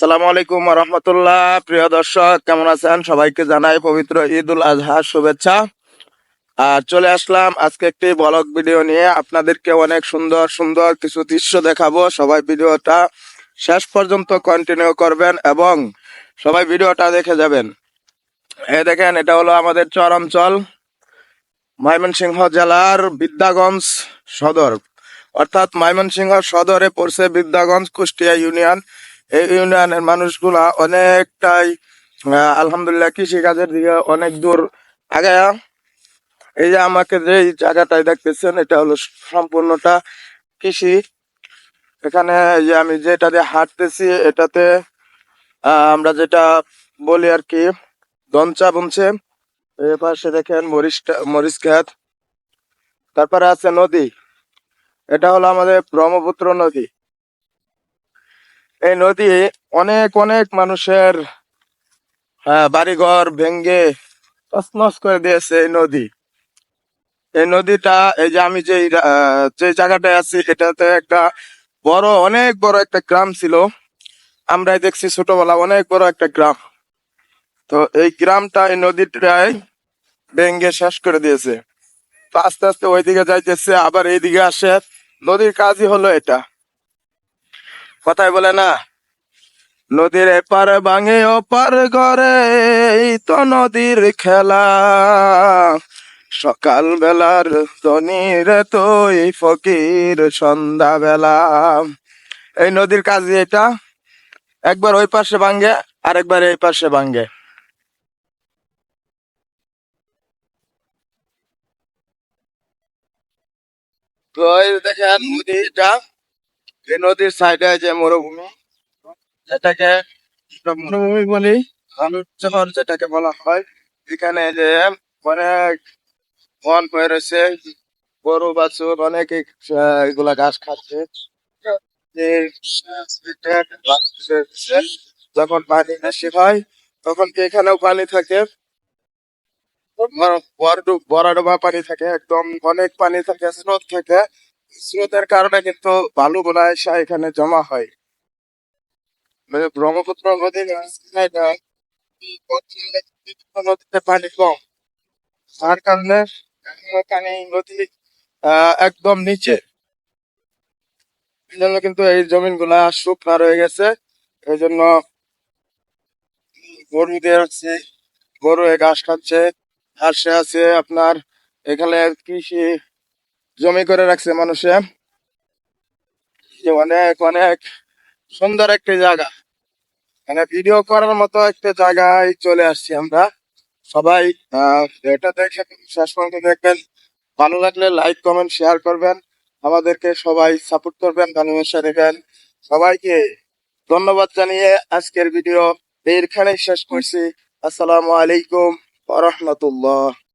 আসসালামু আলাইকুম রহমতুল্লাহ। প্রিয় দর্শক, কেমন আছেন? সবাইকে জানাই পবিত্র ঈদ উল আজহার শুভেচ্ছা। আর চলে আসলাম আজকে একটি ব্লগ ভিডিও নিয়ে। আপনাদেরকে অনেক সুন্দর সুন্দর কিছু দৃশ্য দেখাবো। সবাই ভিডিওটা শেষ পর্যন্ত কন্টিনিউ করবেন এবং সবাই ভিডিওটা দেখে যাবেন। এই দেখেন, এটা হলো আমাদের চর অঞ্চল ময়মনসিংহ জেলার বিদ্যাগঞ্জ সদর। অর্থাৎ ময়মনসিংহ সদরে পড়ছে বিদ্যাগঞ্জ কুষ্টিয়া ইউনিয়ন। এই ইউনিয়নের মানুষগুলা অনেকটাই আলহামদুলিল্লাহ কৃষি কাজের দিকে অনেক দূর আগে এই যে আমাকে যে জায়গাটায় দেখতেছেন, এটা হলো সম্পূর্ণটা কৃষি। এখানে যে আমি যেটা দিয়ে হাঁটতেছি, এটাতে আমরা যেটা বলি আর কি দঞ্চা বুনছে। পাশে দেখেন মরিচটা, মরিচ ক্ষেত। তারপরে আছে নদী। এটা হলো আমাদের ব্রহ্মপুত্র নদী। এই নদী অনেক অনেক মানুষের বাড়িঘর ভেঙ্গে তছনছ করে দিয়েছে এই নদী। এই নদীটা, এই যে আমি যে যে জায়গাটায় আছি, এটাতে একটা বড়, অনেক বড় একটা গ্রাম ছিল। আমরাই দেখছি ছোটবেলা অনেক বড় একটা গ্রাম। তো এই গ্রামটা, এই নদীটায় ভেঙ্গে শেষ করে দিয়েছে। আস্তে আস্তে ওইদিকে যাইতেছে, আবার এইদিকে আসে। নদীর কাজই হলো এটা। কথাই বলে না। নদীর এপারে ভাঙে ওপার ঘরে, এই তো নদীর খেলা। সকাল বেলার ধনির তুই ফকির সন্ধ্যা বেলা এই নদীর কাজ এটা, একবার ওই পাশে ভাঙ্গে আরেকবার এই পাশে ভাঙ্গে তো এই দেখেন নদীটা? এই নদীর সাইডে যে মরুভূমি এটাকে মরুভূমি বলি শহর যেটাকে বলা হয়, এখানে যে অনেক বন হয়ে রয়েছে গরু, বাছুর, অনেক এগুলা ঘাস খাচ্ছে। যখন পানি বেশি হয়, তখন কি এখানেও পানি থাকে? বড় পানি থাকে, একদম অনেক পানি থাকে, স্রোত থাকে। স্রোতের কারণে কিন্তু বালুগুলা এসে এখানে জমা হয়। মানে ব্রহ্মপুত্র নদীর নদীতে পানি কম। তার কারণে নদী একদম নিচে। এই জন্য কিন্তু এই জমিনগুলা শুকনা রয়ে গেছে। এই জন্য গরুদের আছে গরু ঘাস খাচ্ছে, হাঁসে আছে, আপনার এখানে কৃষি জমি করে রাখছে মানুষে। অনেক অনেক সুন্দর একটি জায়গা। মানে ভিডিও করার মতো একটা জায়গায় চলে আসছি আমরা। সবাই এটা দেখে শেষ পর্যন্ত দেখবেন। ভালো লাগলে লাইক কমেন্ট শেয়ার করবেন। আমাদেরকে সবাই সাপোর্ট করবেন, ভালোবাসা দেবেন। সবাইকে ধন্যবাদ জানিয়ে আজকের ভিডিও এখানেই শেষ করছি। আসসালামু আলাইকুম রহমতুল্লাহ।